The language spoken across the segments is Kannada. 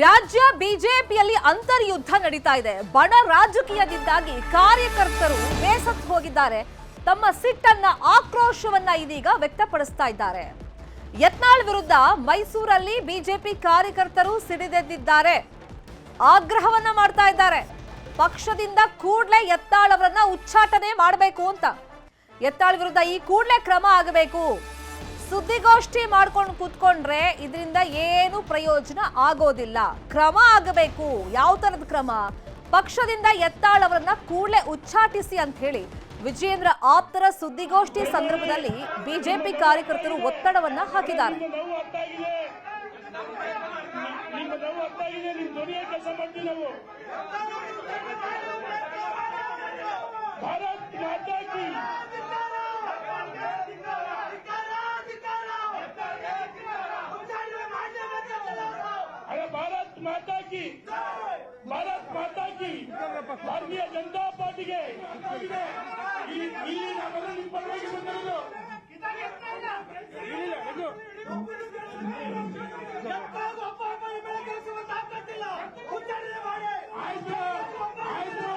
ರಾಜ್ಯ ಬಿಜೆಪಿಯಲ್ಲಿ ಅಂತರ್ಯುದ್ಧ ನಡೀತಾ ಇದೆ. ಬಡ ರಾಜಕೀಯದಿಂದಾಗಿ ಕಾರ್ಯಕರ್ತರು ಬೇಸತ್ತು ಹೋಗಿದ್ದಾರೆ. ತಮ್ಮ ಸಿಟ್ಟನ್ನ, ಆಕ್ರೋಶವನ್ನ ಇದೀಗ ವ್ಯಕ್ತಪಡಿಸ್ತಾ ಇದ್ದಾರೆ. ಯತ್ನಾಳ್ ವಿರುದ್ಧ ಮೈಸೂರಲ್ಲಿ ಬಿಜೆಪಿ ಕಾರ್ಯಕರ್ತರು ಸಿಡಿದೆದ್ದಿದ್ದಾರೆ. ಆಗ್ರಹವನ್ನ ಮಾಡ್ತಾ ಇದ್ದಾರೆ. ಪಕ್ಷದಿಂದ ಕೂಡಲೇ ಯತ್ನಾಳ್ ಅವರನ್ನ ಉಚ್ಚಾಟನೆ ಮಾಡಬೇಕು ಅಂತ. ಯತ್ನಾಳ್ ವಿರುದ್ಧ ಈ ಕೂಡಲೇ ಕ್ರಮ ಆಗಬೇಕು. ಸುದ್ದಿಗೋಷ್ಠಿ ಮಾಡ್ಕೊಂಡು ಕೂತ್ಕೊಂಡ್ರೆ ಇದರಿಂದ ಏನು ಪ್ರಯೋಜನ ಆಗೋದಿಲ್ಲ. ಕ್ರಮ ಆಗಬೇಕು. ಯಾವ ತರದ ಕ್ರಮ? ಪಕ್ಷದಿಂದ ಎತ್ತಾಳವರನ್ನ ಕೂಡಲೇ ಉಚ್ಚಾಟಿಸಿ ಅಂತ ಹೇಳಿ ವಿಜಯೇಂದ್ರ ಆಪ್ತರ ಸುದ್ದಿಗೋಷ್ಠಿ ಸಂದರ್ಭದಲ್ಲಿ ಬಿಜೆಪಿ ಕಾರ್ಯಕರ್ತರು ಒತ್ತಡವನ್ನ ಹಾಕಿದ್ದಾರೆ. ಭಾರತ್ ಮಾತಾ ನಿಮ್ಮ ನೋವು ಅರ್ಥ ಆಗಿದೆ ನಿಮ್ ಧ್ವನಿಯ ಕೆಲಸ ಮಾಡ್ತೀವಿ ನಾವು ಭಾರತ್ ಮಾತಾ ಕಿ अरे ಮಾತಾ ಕಿ ಭಾರತ್ ಮಾತಾ ಕಿ ಭಾರತೀಯ ಜನತಾ ಪಾರ್ಟಿಗೆ. ಇಲ್ಲಿ ನಾವೆಲ್ಲ ನಿಮ್ಮ ಪರವಾಗಿ ಬಂದಿರೋದು. ಬೆಳಕಿಸುವ ತಾಕತ್ತಿಲ್ಲ ಆಯ್ತು? ಆಯ್ತು?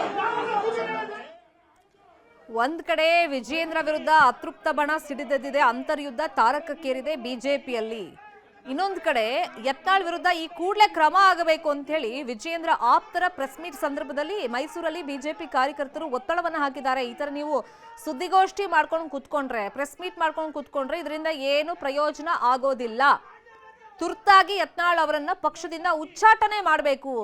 ಒಂದ್ ಕಡೆ ವಿಜಯೇಂದ್ರ ವಿರುದ್ಧ ಅತೃಪ್ತ ಬಣ ಸಿಡಿದೆದ್ದಿದೆ, ಅಂತರ್ಯುದ್ಧ ತಾರಕಕ್ಕೇರಿದೆ ಬಿಜೆಪಿಯಲ್ಲಿ. ಇನ್ನೊಂದ್ ಕಡೆ ಯತ್ನಾಳ್ ವಿರುದ್ಧ ಈ ಕೂಡಲೇ ಕ್ರಮ ಆಗಬೇಕು ಅಂತ ಹೇಳಿ ವಿಜಯೇಂದ್ರ ಆಪ್ತರ ಪ್ರೆಸ್ ಮೀಟ್ ಸಂದರ್ಭದಲ್ಲಿ ಮೈಸೂರಲ್ಲಿ ಬಿಜೆಪಿ ಕಾರ್ಯಕರ್ತರು ಒತ್ತಡವನ್ನು ಹಾಕಿದ್ದಾರೆ. ಈ ತರ ನೀವು ಸುದ್ದಿಗೋಷ್ಠಿ ಮಾಡ್ಕೊಂಡು ಕೂತ್ಕೊಂಡ್ರೆ ಪ್ರೆಸ್ ಮೀಟ್ ಮಾಡ್ಕೊಂಡು ಕೂತ್ಕೊಂಡ್ರೆ ಇದರಿಂದ ಏನು ಪ್ರಯೋಜನ ಆಗೋದಿಲ್ಲ. ತುರ್ತಾಗಿ ಯತ್ನಾಳ್ ಅವರನ್ನ ಪಕ್ಷದಿಂದ ಉಚ್ಚಾಟನೆ ಮಾಡಬೇಕು.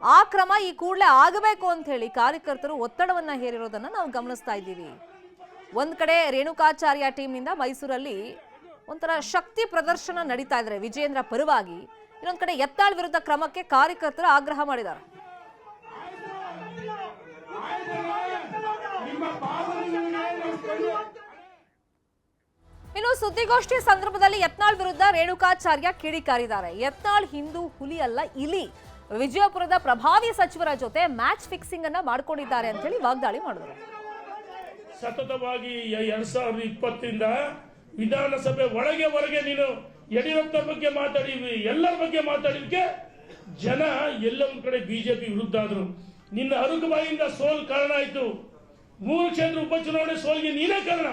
ಆ ಕ್ರಮ ಈ ಕೂಡಲೇ ಆಗಬೇಕು ಅಂತ ಹೇಳಿ ಕಾರ್ಯಕರ್ತರು ಒತ್ತಡವನ್ನ ಹೇರಿರೋದನ್ನ ನಾವು ಗಮನಿಸ್ತಾ ಇದ್ದೀವಿ. ಒಂದ್ ಕಡೆ ರೇಣುಕಾಚಾರ್ಯ ಟೀಮ್ನಿಂದ ಮೈಸೂರಲ್ಲಿ ಒಂಥರ ಶಕ್ತಿ ಪ್ರದರ್ಶನ ನಡೀತಾ ಇದ್ದಾರೆ ವಿಜೇಂದ್ರ ಪರವಾಗಿ, ಇನ್ನೊಂದ್ ಕಡೆ ಯತ್ನಾಳ್ ವಿರುದ್ಧ ಕ್ರಮಕ್ಕೆ ಕಾರ್ಯಕರ್ತರು ಆಗ್ರಹ ಮಾಡಿದ್ದಾರೆ. ಇನ್ನು ಸುದ್ದಿಗೋಷ್ಠಿ ಸಂದರ್ಭದಲ್ಲಿ ಯತ್ನಾಳ್ ವಿರುದ್ಧ ರೇಣುಕಾಚಾರ್ಯ ಕಿಡಿಕಾರಿದ್ದಾರೆ. ಯತ್ನಾಳ್ ಹಿಂದೂ ಹುಲಿ ಅಲ್ಲ, ಇಲಿ. ವಿಜಯಪುರದ ಪ್ರಭಾವಿ ಸಚಿವರ ಜೊತೆ ಮ್ಯಾಚ್ ಫಿಕ್ಸಿಂಗ್ ಅನ್ನ ಮಾಡ್ಕೊಂಡಿದ್ದಾರೆ ಅಂತ ಹೇಳಿ ವಾಗ್ದಾಳಿ ಮಾಡಿದ್ರು. ಸತತವಾಗಿ ಎರಡ್ ಸಾವಿರದ ಇಪ್ಪತ್ತಿಂದ ವಿಧಾನಸಭೆ ಒಳಗೆ ಹೊರಗೆ ನೀನು ಯಡಿಯೂರಪ್ಪ ಬಗ್ಗೆ ಮಾತಾಡಿ ಎಲ್ಲರ ಬಗ್ಗೆ ಮಾತಾಡಿದಕ್ಕೆ ಜನ ಎಲ್ಲ ಕಡೆ ಬಿಜೆಪಿ ವಿರುದ್ಧ ಆದ್ರು. ನಿನ್ನ ಅರುಗು ಬಾಯಿಂದ ಸೋಲ್ ಕಾರಣ ಆಯ್ತು. ಮೂರು ಕ್ಷೇತ್ರ ಉಪಚುನಾವಣೆ ಸೋಲ್ಗೆ ನೀನೇ ಕಾರಣ.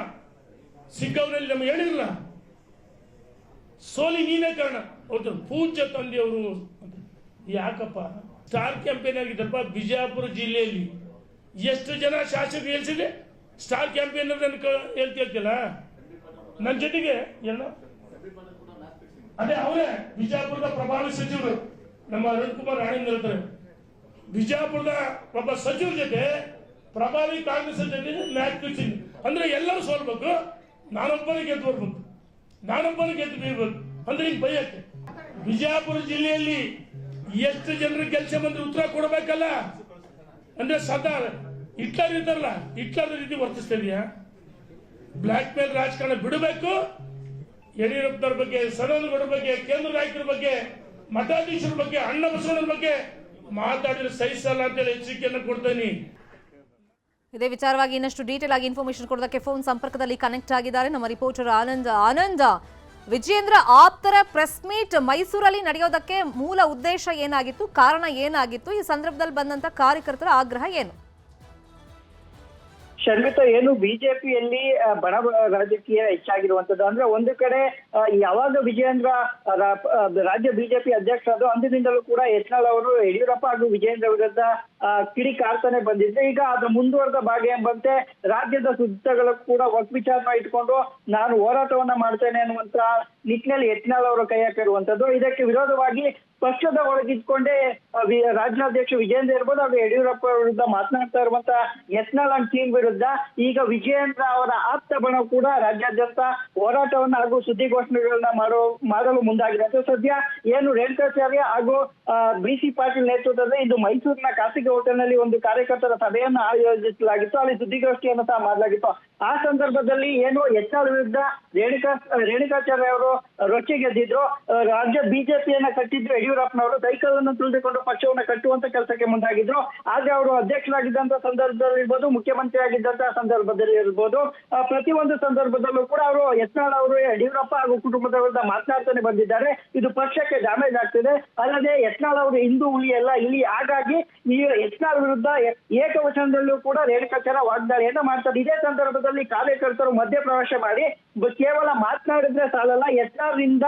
ಸಿಕ್ಕವರಲ್ಲಿ ನಮ್ಗೆ ಹೇಳಿರಲ್ಲ ಸೋಲಿ ನೀನೇ ಕಾರಣ. ಹೌದು, ಪೂಜ್ಯ ತಂದೆಯವರು. ಯಾಕಪ್ಪ? ಸ್ಟಾರ್ ಕ್ಯಾಂಪೇನ್ ಆಗಿದ್ದಪ್ಪ ಬಿಜಾಪುರ ಜಿಲ್ಲೆಯಲ್ಲಿ. ಎಷ್ಟು ಜನ ಶಾಸಕರು ಹೇಳ್ಸಿದೆ ಸ್ಟಾರ್ ಕ್ಯಾಂಪೇನ್ ಹೇಳ್ತಿ ಹೇಳ್ತಿಲ್ಲ ನನ್ನ ಜೊತೆಗೆ ಏನು ಅದೇ ಅವರೇ, ಬಿಜಾಪುರದ ಪ್ರಭಾವಿ ಸಚಿವರು. ನಮ್ಮ ಅರುಣ್ ಕುಮಾರ್ ರಾಣಿಂದ ಹೇಳ್ತಾರೆ. ಬಿಜಾಪುರದ ಒಬ್ಬ ಸಚಿವರ ಜೊತೆ ಪ್ರಭಾವಿ ಕಾಂಗ್ರೆಸ್ ಜೊತೆ ಮ್ಯಾಚ್ ಫಿಕ್ಸಿಂಗ್ ಅಂದ್ರೆ ಎಲ್ಲರೂ ಸೋಲ್ಬೇಕು. ನಾನೊಬ್ಬನೇ ಗೆದ್ದು ಬರ್ಬೇಕು. ನಾನೊಬ್ಬನೇ ಗೆದ್ದು ಬೀಳ್ಬೇಕು. ಅಂದ್ರೆ ಈಗ ಬಯಕ್ಕೆ. ಬಿಜಾಪುರ ಜಿಲ್ಲೆಯಲ್ಲಿ ಎಷ್ಟು ಜನರು ಕೆಲಸ ಬಂದ್ರೆ ಉತ್ತರ ಕೊಡಬೇಕಲ್ಲ? ಅಂದ್ರೆ ಸದಾ ಹಿಟ್ಲರ್ ಇದ್ದಾರಲ್ಲ, ಹಿಟ್ಲರ್ ರೀತಿ ವರ್ತಿಸ್ತಾ ಇದೆಯಾ? ಬ್ಲಾಕ್ ಮೇಲ್ ರಾಜಕಾರಣ ಬಿಡಬೇಕು, ಯಡಿಯೂರಪ್ಪನವ್ರ ಬಗ್ಗೆ ಸದಾನಗೌಡರ ಬಗ್ಗೆ, ಕೇಂದ್ರ ನಾಯಕರ ಬಗ್ಗೆ, ಮಠಾಧೀಶರ ಬಗ್ಗೆ, ಅಣ್ಣ ಬಸವಣ್ಣ ಬಗ್ಗೆ ಮಾತಾಡಿದ್ರೆ ಸಹಿಸಲ್ಲ ಅಂತೇಳಿ ಎಚ್ಚರಿಕೆಯನ್ನು ಕೊಡ್ತೇನೆ ಇದೇ ವಿಚಾರವಾಗಿ ಇನ್ನಷ್ಟು ಡೀಟೇಲ್ ಆಗಿ ಇನ್ಫಾರ್ಮೇಶನ್ ಕೊಡೋದಕ್ಕೆ ಫೋನ್ ಸಂಪರ್ಕದಲ್ಲಿ ಕನೆಕ್ಟ್ ಆಗಿದ್ದಾರೆ. ನಮ್ಮ ರಿಪೋರ್ಟರ್ ಆನಂದ, ಆನಂದ್ ವಿಜೇಂದ್ರ ಆಪ್ತರ ಪ್ರೆಸ್ ಮೀಟ್ ಮೈಸೂರಲ್ಲಿ ನಡೆಯೋದಕ್ಕೆ ಮೂಲ ಉದ್ದೇಶ ಏನಾಗಿತ್ತು? ಕಾರಣ ಏನಾಗಿತ್ತು? ಈ ಸಂದರ್ಭದಲ್ಲಿ ಬಂದಂತ ಕಾರ್ಯಕರ್ತರ ಆಗ್ರಹ ಏನು? ಶರ್ಮಿತಾ, ಏನು ಬಿಜೆಪಿಯಲ್ಲಿ ಬಣ ರಾಜಕೀಯ ಹೆಚ್ಚಾಗಿರುವಂತದ್ದು. ಅಂದ್ರೆ ಒಂದು ಕಡೆ ಯಾವಾಗ ವಿಜಯೇಂದ್ರ ರಾಜ್ಯ ಬಿಜೆಪಿ ಅಧ್ಯಕ್ಷರಾದ್ರು ಅಂದಿನಿಂದಲೂ ಕೂಡ ಯತ್ನಾಳ್ ಅವರು, ಯಡಿಯೂರಪ್ಪ ಹಾಗೂ ವಿಜಯೇಂದ್ರ ವಿರುದ್ಧ ಕಿಡಿ ಕಾರ್ತಾನೆ ಬಂದಿದ್ರೆ ಈಗ ಅದ್ರ ಮುಂದುವರೆದ ಭಾಗ ಎಂಬಂತೆ ರಾಜ್ಯದ ಸುದ್ದಿಗಳು ಕೂಡ ವಾಕ್ವಿಚಾರನ ಇಟ್ಕೊಂಡು ನಾನು ಹೋರಾಟವನ್ನ ಮಾಡ್ತೇನೆ ಅನ್ನುವಂತ ನಿಟ್ಟಿನಲ್ಲಿ ಯತ್ನಾಳ್ ಅವರ ಕೈ ಹಾಕಿರುವಂತದ್ದು ಇದಕ್ಕೆ ವಿರೋಧವಾಗಿ ಪಕ್ಷದ ಒಳಗಿದ್ಕೊಂಡೇ ರಾಜ್ಯಾಧ್ಯಕ್ಷ ವಿಜೇಂದ್ರ ಇರ್ಬೋದು ಹಾಗೂ ಯಡಿಯೂರಪ್ಪ ವಿರುದ್ಧ ಮಾತನಾಡ್ತಾ ಇರುವಂತ ಯತ್ನಾಳ್ ಟೀಮ್ ವಿರುದ್ಧ ಈಗ ವಿಜೇಂದ್ರ ಅವರ ಆಪ್ತ ಬಣ ಕೂಡ ರಾಜ್ಯಾದ್ಯಂತ ಹೋರಾಟವನ್ನ ಹಾಗೂ ಸುದ್ದಿಗೋಷ್ಠಿಗಳನ್ನ ಮಾಡೋ, ಮಾಡಲು ಮುಂದಾಗಿದೆ. ಅಂತ ಸದ್ಯ ಏನು ರೇಣುಕಾಚಾರ್ಯ ಹಾಗೂ ಬಿ ಸಿ ಪಾಟೀಲ್ ನೇತೃತ್ವದಲ್ಲಿ ಇಂದು ಮೈಸೂರಿನ ಖಾಸಗಿ ಹೋಟೆಲ್ನಲ್ಲಿ ಒಂದು ಕಾರ್ಯಕರ್ತರ ಸಭೆಯನ್ನು ಆಯೋಜಿಸಲಾಗಿತ್ತು. ಅಲ್ಲಿ ಸುದ್ದಿಗೋಷ್ಠಿಯನ್ನು ಸಹ ಮಾಡಲಾಗಿತ್ತು. ಆ ಸಂದರ್ಭದಲ್ಲಿ ಏನು ಎಚ್ ಆರ್ ವಿರುದ್ಧ ರೇಣುಕಾ, ರೇಣುಕಾಚಾರ್ಯ ಅವರು ರೊಚ್ಚಿ ಗೆದ್ದಿದ್ರು. ರಾಜ್ಯ ಬಿಜೆಪಿಯನ್ನ ಕಟ್ಟಿದ್ರು. ಯಡಿಯೂರಪ್ಪನವರು ಸೈಕಲ್ ಅನ್ನು ತುಳಿದುಕೊಂಡು ಪಕ್ಷವನ್ನ ಕಟ್ಟುವಂತ ಕೆಲಸಕ್ಕೆ ಮುಂದಾಗಿದ್ರು. ಆದ್ರೆ ಅವರು ಅಧ್ಯಕ್ಷರಾಗಿದ್ದಂತ ಸಂದರ್ಭದಲ್ಲಿ ಇರ್ಬೋದು ಮುಖ್ಯಮಂತ್ರಿ ಆಗಿದ್ದಂತ ಸಂದರ್ಭದಲ್ಲಿ ಇರ್ಬೋದು ಪ್ರತಿ ಪ್ರತಿಯೊಂದು ಸಂದರ್ಭದಲ್ಲೂ ಕೂಡ ಅವರು ಯತ್ನಾಳ್ ಅವರು, ಯಡಿಯೂರಪ್ಪ ಹಾಗೂ ಕುಟುಂಬದ ವಿರುದ್ಧ ಮಾತನಾಡ್ತಾನೆ ಬಂದಿದ್ದಾರೆ. ಇದು ಪಕ್ಷಕ್ಕೆ ಡ್ಯಾಮೇಜ್ ಆಗ್ತಿದೆ. ಅಲ್ಲದೆ ಯತ್ನಾಳ್ ಅವರು ಹಿಂದೂ ಹುಲಿ ಅಲ್ಲ ಇಲ್ಲಿ, ಹಾಗಾಗಿ ಈ ಯತ್ನಾಳ್ ವಿರುದ್ಧ ಏಕವಚನದಲ್ಲೂ ಕೂಡ ರೇಣುಕಾಚಾರ ವಾಗ್ದಾಳಿಯನ್ನ ಮಾಡ್ತಾರೆ. ಇದೇ ಸಂದರ್ಭದಲ್ಲಿ ಕಾರ್ಯಕರ್ತರು ಮಧ್ಯಪ್ರವೇಶ ಮಾಡಿ ಕೇವಲ ಮಾತನಾಡಿದ್ರೆ ಸಾಲಲ್ಲ, ಯತ್ನಾಳ್ರಿಂದ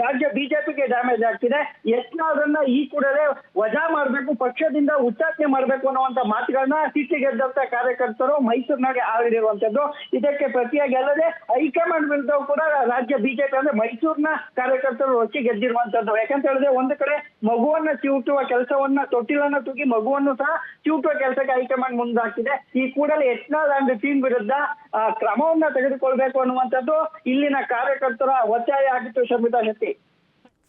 ರಾಜ್ಯ ಬಿಜೆಪಿಗೆ ಡ್ಯಾಮೇಜ್ ಆಗ್ತಿದೆ. ಯತ್ನಾಳ್ರನ್ನ ಈ ಕೂಡಲೇ ವಜಾ ಮಾಡಬೇಕು, ಪಕ್ಷದಿಂದ ಉಚ್ಚಾಟನೆ ಮಾಡಬೇಕು ಅನ್ನುವಂತ ಮಾತುಗಳನ್ನ ಸಿಟ್ಟಿಗೆದ್ದಂತ ಕಾರ್ಯಕರ್ತರು ಮೈಸೂರಿನಾಗೆ ಆಡಿರುವಂತದ್ದು ಇದಕ್ಕೆ ಪ್ರತಿಯಾಗಿ ಅಲ್ಲದೆ, ಹೈಕಮಾಂಡ್ ವಿರುದ್ಧ ಕೂಡ ರಾಜ್ಯ ಬಿಜೆಪಿ ಅಂದ್ರೆ ಮೈಸೂರಿನ ಕಾರ್ಯಕರ್ತರು ರೊಚ್ಚಿ ಗೆದ್ದಿರುವಂತದ್ದು ಯಾಕಂತ ಹೇಳಿದ್ರೆ ಒಂದು ಕಡೆ ಮಗುವನ್ನ ಚಿವುಟುವ ಕೆಲಸವನ್ನ, ತೊಟ್ಟಿಲನ್ನ ತೂಗಿ ಮಗುವನ್ನು ಸಹ ಚಿವುಟುವ ಕೆಲಸಕ್ಕೆ ಹೈಕಮಾಂಡ್ ಮುಂದಾಗ್ತಿದೆ. ಈ ಕೂಡಲೇ ಯತ್ನಾಳ್ ಅಂಡ್ ಟೀಮ್ ವಿರುದ್ಧ ಕ್ರಮವನ್ನ ತೆಗೆದುಕೊಳ್ಬೇಕು ಅನ್ನುವಂಥದ್ದು ಇಲ್ಲಿನ ಕಾರ್ಯಕರ್ತರ ಒತ್ತಾಯ ಆಗಿತ್ತು ಶರ್ಮಿತಾ ಶೆಟ್ಟಿ.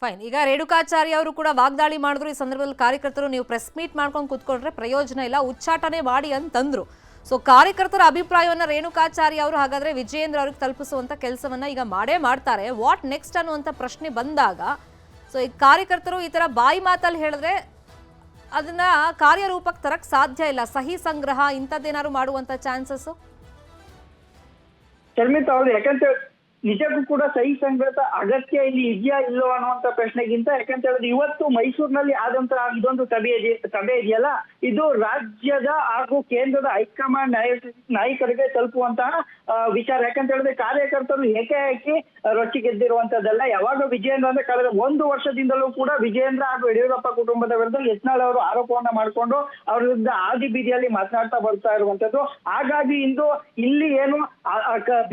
ಫೈನ್ ಈಗ ರೇಣುಕಾಚಾರ್ಯ ಅವರು ಕೂಡ ವಾಗ್ದಾಳಿ ಮಾಡಿದ್ರು. ಈ ಸಂದರ್ಭದಲ್ಲಿ ಕಾರ್ಯಕರ್ತರು ನೀವು ಪ್ರೆಸ್ ಮೀಟ್ ಮಾಡ್ಕೊಂಡು ಕುತ್ಕೊಂಡ್ರೆ ಪ್ರಯೋಜನ ಇಲ್ಲ. ಉಚ್ಚಾಟನೆ ಮಾಡಿ ಅಂತಂದ್ರು. ಸೊ ಕಾರ್ಯಕರ್ತರ ಅಭಿಪ್ರಾಯವನ್ನ ರೇಣುಕಾಚಾರ್ಯ ಅವರು ಹಾಗಾದ್ರೆ ವಿಜಯೇಂದ್ರ ಅವ್ರಿಗೆ ತಲುಪಿಸುವಂತ ಕೆಲಸವನ್ನ ಈಗ ಮಾಡೇ ಮಾಡ್ತಾರೆ. ವಾಟ್ ನೆಕ್ಸ್ಟ್ ಅನ್ನುವಂತ ಪ್ರಶ್ನೆ ಬಂದಾಗ ಸೊ ಈ ಕಾರ್ಯಕರ್ತರು ಈ ತರ ಬಾಯಿ ಮಾತಲ್ಲಿ ಹೇಳಿದ್ರೆ ಅದನ್ನ ಕಾರ್ಯರೂಪಕ್ಕೆ ತರಕ್ ಸಾಧ್ಯ ಇಲ್ಲ. ಸಹಿ ಸಂಗ್ರಹ ಇಂಥದ್ದೇನಾದ್ರು ಮಾಡುವಂತ ಚಾನ್ಸಸ್ ಶರ್ಮಿತಾ ಅವರು ಯಾಕಂತ ನಿಜಕ್ಕೂ ಕೂಡ ಸಹಿ ಸಂಗ್ರಹ ಅಗತ್ಯ ಇಲ್ಲಿ ಇದೆಯಾ ಇಲ್ಲೋ ಅನ್ನುವಂತ ಪ್ರಶ್ನೆಗಿಂತ, ಯಾಕಂತ ಹೇಳಿದ್ರೆ ಇವತ್ತು ಮೈಸೂರಿನಲ್ಲಿ ಆದಂತ ಇದೊಂದು ಸಭೆ ಸಭೆ ಇದೆಯಲ್ಲ? ಇದು ರಾಜ್ಯದ ಹಾಗೂ ಕೇಂದ್ರದ ಹೈಕಮಾಂಡ್ ನಾಯ ನಾಯಕರಿಗೆ ತಲುಪುವಂತಹ ವಿಚಾರ. ಯಾಕಂತ ಹೇಳಿದ್ರೆ ಕಾರ್ಯಕರ್ತರು ಏಕಾಏಕಿ ರೊಚ್ಚಿಗೆದ್ದಿರುವಂತದ್ದಲ್ಲ ಯಾವಾಗ ವಿಜಯೇಂದ್ರ ಅಂದ್ರೆ ಕಳೆದ ಒಂದು ವರ್ಷದಿಂದಲೂ ಕೂಡ ವಿಜಯೇಂದ್ರ ಹಾಗೂ ಯಡಿಯೂರಪ್ಪ ಕುಟುಂಬದ ವಿರುದ್ಧ ಯತ್ನಾಳ್ ಅವರು ಆರೋಪವನ್ನ ಮಾಡಿಕೊಂಡು ಅವರ ವಿರುದ್ಧ ಆದಿ ಬೀದಿಯಲ್ಲಿ ಮಾತನಾಡ್ತಾ ಬರ್ತಾ ಇರುವಂತದ್ದು. ಹಾಗಾಗಿ ಇಂದು ಇಲ್ಲಿ ಏನು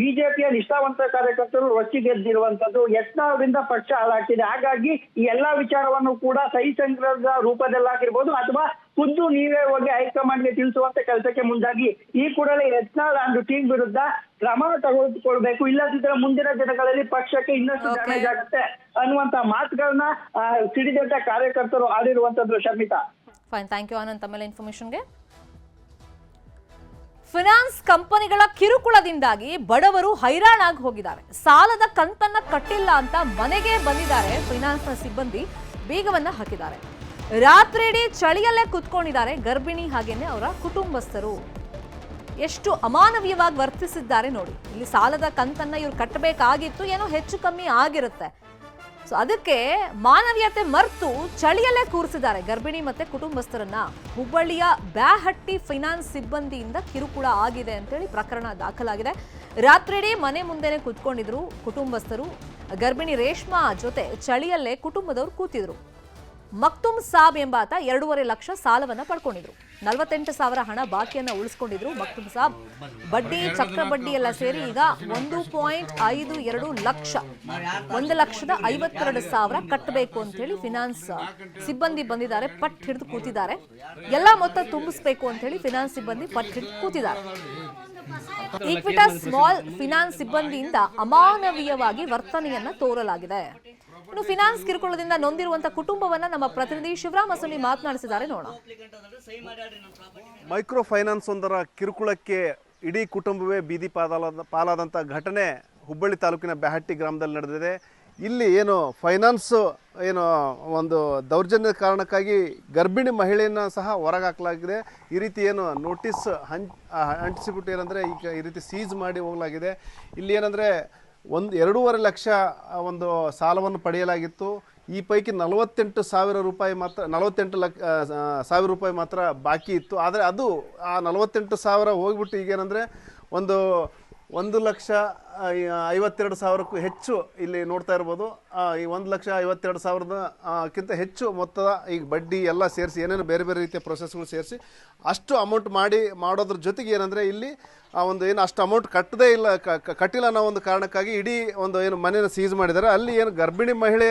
ಬಿಜೆಪಿಯ ನಿಷ್ಠಾವಂತ ಕಾರ್ಯಕರ್ತರು ರೊಚ್ಚಿ ಗೆದ್ದಿರುವಂತದ್ದು ಅವರಿಂದ ಪಕ್ಷ ಹಾಳಾಗ್ತಿದೆ. ಹಾಗಾಗಿ ಈ ಎಲ್ಲಾ ವಿಚಾರವನ್ನು ಕೂಡ ಸಹಿ ಸಂಗ್ರಹದ ರೂಪದಲ್ಲಾಗಿರ್ಬೋದು ಅಥವಾ ಖುದ್ದು ನೀವೇ ಹೋಗಿ ಹೈಕಮಾಂಡ್ಗೆ ತಿಳಿಸುವಂತ ಕೆಲಸಕ್ಕೆ ಮುಂದಾಗಿ ಈ ಕೂಡಲೇ ಯತ್ನಾಳ್ ಅಂಡ್ ಟೀಮ್ ವಿರುದ್ಧ ಕ್ರಮ ತೆಗೆದುಕೊಳ್ಬೇಕು. ಇಲ್ಲದಿದ್ದರೆ ಮುಂದಿನ ದಿನಗಳಲ್ಲಿ ಪಕ್ಷಕ್ಕೆ ಇನ್ನಷ್ಟು. ಡ್ಯಾಮೇಜ್ ಆಗುತ್ತೆ ಅನ್ನುವಂತ ಮಾತುಗಳನ್ನ ಸಿಡಿದಂತ ಕಾರ್ಯಕರ್ತರು ಆಡಿರುವಂತದ್ದು Sharmita. Fine thank you Anand ತಮ್ಮೆಲ್ಲ ಇನ್ಫಾರ್ಮೇಶನ್ಗೆ ಫಿನಾನ್ಸ್ ಕಂಪನಿಗಳ ಕಿರುಕುಳದಿಂದಾಗಿ ಬಡವರು ಹೈರಾಣಾಗಿ ಹೋಗಿದ್ದಾರೆ. ಸಾಲದ ಕಂತನ್ನ ಕಟ್ಟಿಲ್ಲ ಅಂತ ಮನೆಗೆ ಬಂದಿದ್ದಾರೆ ಫೈನಾನ್ಸ್ನ ಸಿಬ್ಬಂದಿ. ಬೀಗವನ್ನ ಹಾಕಿದ್ದಾರೆ. ರಾತ್ರಿಡೀ ಚಳಿಯಲ್ಲೇ ಕುತ್ಕೊಂಡಿದ್ದಾರೆ ಗರ್ಭಿಣಿ ಹಾಗೇನೆ ಅವರ ಕುಟುಂಬಸ್ಥರು. ಎಷ್ಟು ಅಮಾನವೀಯವಾಗಿ ವರ್ತಿಸಿದ್ದಾರೆ ನೋಡಿ. ಇಲ್ಲಿ ಸಾಲದ ಕಂತನ್ನ ಇವ್ರು ಕಟ್ಟಬೇಕಾಗಿತ್ತು, ಏನೋ ಹೆಚ್ಚು ಕಮ್ಮಿ ಆಗಿರುತ್ತೆ. ಸೊ ಅದಕ್ಕೆ ಮಾನವೀಯತೆ ಮರೆತು ಚಳಿಯಲ್ಲೇ ಕೂರಿಸಿದ್ದಾರೆ ಗರ್ಭಿಣಿ ಮತ್ತೆ ಕುಟುಂಬಸ್ಥರನ್ನ. ಹುಬ್ಬಳ್ಳಿಯ ಬ್ಯಾಹಟ್ಟಿ ಫೈನಾನ್ಸ್ ಸಿಬ್ಬಂದಿಯಿಂದ ಕಿರುಕುಳ ಆಗಿದೆ ಅಂತೇಳಿ ಪ್ರಕರಣ ದಾಖಲಾಗಿದೆ. ರಾತ್ರಿಡೀ ಮನೆ ಮುಂದೆನೆ ಕೂತ್ಕೊಂಡಿದ್ರು ಕುಟುಂಬಸ್ಥರು. ಗರ್ಭಿಣಿ ರೇಷ್ಮಾ ಜೊತೆ ಚಳಿಯಲ್ಲೇ ಕುಟುಂಬದವರು ಕೂತಿದ್ರು. ಮಕ್ತುಮ್ ಸಾಬ್ ಎಂಬಾತ ಎರಡೂವರೆ ಲಕ್ಷ ಸಾಲವನ್ನ ಪಡ್ಕೊಂಡಿದ್ರು. ನಲವತ್ತೆಂಟು ಸಾವಿರ ಹಣ ಬಾಕಿಯನ್ನ ಉಳಿಸ್ಕೊಂಡಿದ್ರು. ಮಕ್ತುಮ್ ಸಾಬ್ ಬಡ್ಡಿ, ಚಕ್ರ ಬಡ್ಡಿ ಎಲ್ಲ ಸೇರಿ ಈಗ ಒಂದು ಪಾಯಿಂಟ್ ಐದು ಎರಡು ಲಕ್ಷ. ಒಂದು ಲಕ್ಷದ ಐವತ್ತೆರಡು ಸಾವಿರ ಕಟ್ಟಬೇಕು ಅಂತ ಹೇಳಿ ಫಿನಾನ್ಸ್ ಸಿಬ್ಬಂದಿ ಬಂದಿದ್ದಾರೆ, ಪಟ್ ಹಿಡಿದು ಕೂತಿದ್ದಾರೆ. ಎಲ್ಲ ಮೊತ್ತ ತುಂಬಿಸ್ಬೇಕು ಅಂತ ಹೇಳಿ ಫಿನಾನ್ಸ್ ಸಿಬ್ಬಂದಿ ಪಟ್ ಹಿಡಿದು ಕೂತಿದ್ದಾರೆ. ಈಕ್ವಿಟಸ್ ಸ್ಮಾಲ್ ಫಿನಾನ್ಸ್ ಸಿಬ್ಬಂದಿಯಿಂದ ಅಮಾನವೀಯವಾಗಿ ವರ್ತನೆಯನ್ನ ತೋರಲಾಗಿದೆ. ಇನ್ನು ಫಿನಾನ್ಸ್ ಕಿರುಕುಳದಿಂದ ನೊಂದಿರುವಂತಹ ಕುಟುಂಬವನ್ನ ನಮ್ಮ ಪ್ರತಿನಿಧಿ ಶಿವರಾಮ ಸುನಿ ಮಾತನಾಡಿಸಿದ್ದಾರೆ. ನೋಡೋಣ. ಮೈಕ್ರೋ ಫೈನಾನ್ಸ್ ಒಂದರ ಕಿರುಕುಳಕ್ಕೆ ಇಡೀ ಕುಟುಂಬವೇ ಬೀದಿ ಪಾಲಾದಂಥ ಘಟನೆ ಹುಬ್ಬಳ್ಳಿ ತಾಲೂಕಿನ ಬ್ಯಾಹಟ್ಟಿ ಗ್ರಾಮದಲ್ಲಿ ನಡೆದಿದೆ. ಇಲ್ಲಿ ಏನು ಫೈನಾನ್ಸ್ ಏನು ಒಂದು ದೌರ್ಜನ್ಯದ ಕಾರಣಕ್ಕಾಗಿ ಗರ್ಭಿಣಿ ಮಹಿಳೆಯನ್ನು ಸಹ ಹೊರಗೆ ಹಾಕಲಾಗಿದೆ ಈ ರೀತಿ ಏನು ನೋಟಿಸ್ ಹಂಚ್ ಅಂಟಿಸಿಬಿಟ್ಟು ಏನಂದರೆ ಈಗ ಈ ರೀತಿ ಸೀಜ್ ಮಾಡಿ ಹೋಗಲಾಗಿದೆ. ಇಲ್ಲಿ ಏನಂದರೆ ಒಂದು ಎರಡೂವರೆ ಲಕ್ಷ ಒಂದು ಸಾಲವನ್ನು ಪಡೆಯಲಾಗಿತ್ತು. ಈ ಪೈಕಿ ನಲವತ್ತೆಂಟು ಸಾವಿರ ರೂಪಾಯಿ ಮಾತ್ರ ನಲವತ್ತೆಂಟು ಲಕ್ಷ ಆ, ಸಾವಿರ ರೂಪಾಯಿ ಮಾತ್ರ ಬಾಕಿ ಇತ್ತು. ಆದರೆ ಅದು ಆ ನಲವತ್ತೆಂಟು ಸಾವಿರ ಹೋಗ್ಬಿಟ್ಟು ಈಗೇನಂದರೆ ಒಂದು ಒಂದು ಲಕ್ಷ ಐವತ್ತೆರಡು ಸಾವಿರಕ್ಕೂ ಹೆಚ್ಚು ಇಲ್ಲಿ ನೋಡ್ತಾ ಇರ್ಬೋದು. ಈ ಒಂದು ಲಕ್ಷ ಐವತ್ತೆರಡು ಸಾವಿರದ ಆ, ಕ್ಕಿಂತ ಹೆಚ್ಚು ಮೊತ್ತದ ಈಗ ಬಡ್ಡಿ ಎಲ್ಲ ಸೇರಿಸಿ ಏನೇನು ಬೇರೆ ಬೇರೆ ರೀತಿಯ ಪ್ರೊಸೆಸ್ಗಳು ಸೇರಿಸಿ ಅಷ್ಟು ಅಮೌಂಟ್ ಮಾಡಿ ಮಾಡೋದ್ರ ಜೊತೆಗೆ ಏನಂದರೆ ಇಲ್ಲಿ ಒಂದು ಏನು ಅಷ್ಟು ಅಮೌಂಟ್ ಕಟ್ಟದೇ ಇಲ್ಲ ಕಟ್ಟಿಲ್ಲ ಅನ್ನೋ ಒಂದು ಕಾರಣಕ್ಕಾಗಿ ಇಡೀ ಒಂದು ಏನು ಮನೇನ ಸೀಸ್ ಮಾಡಿದ್ದಾರೆ. ಅಲ್ಲಿ ಏನು ಗರ್ಭಿಣಿ ಮಹಿಳೆ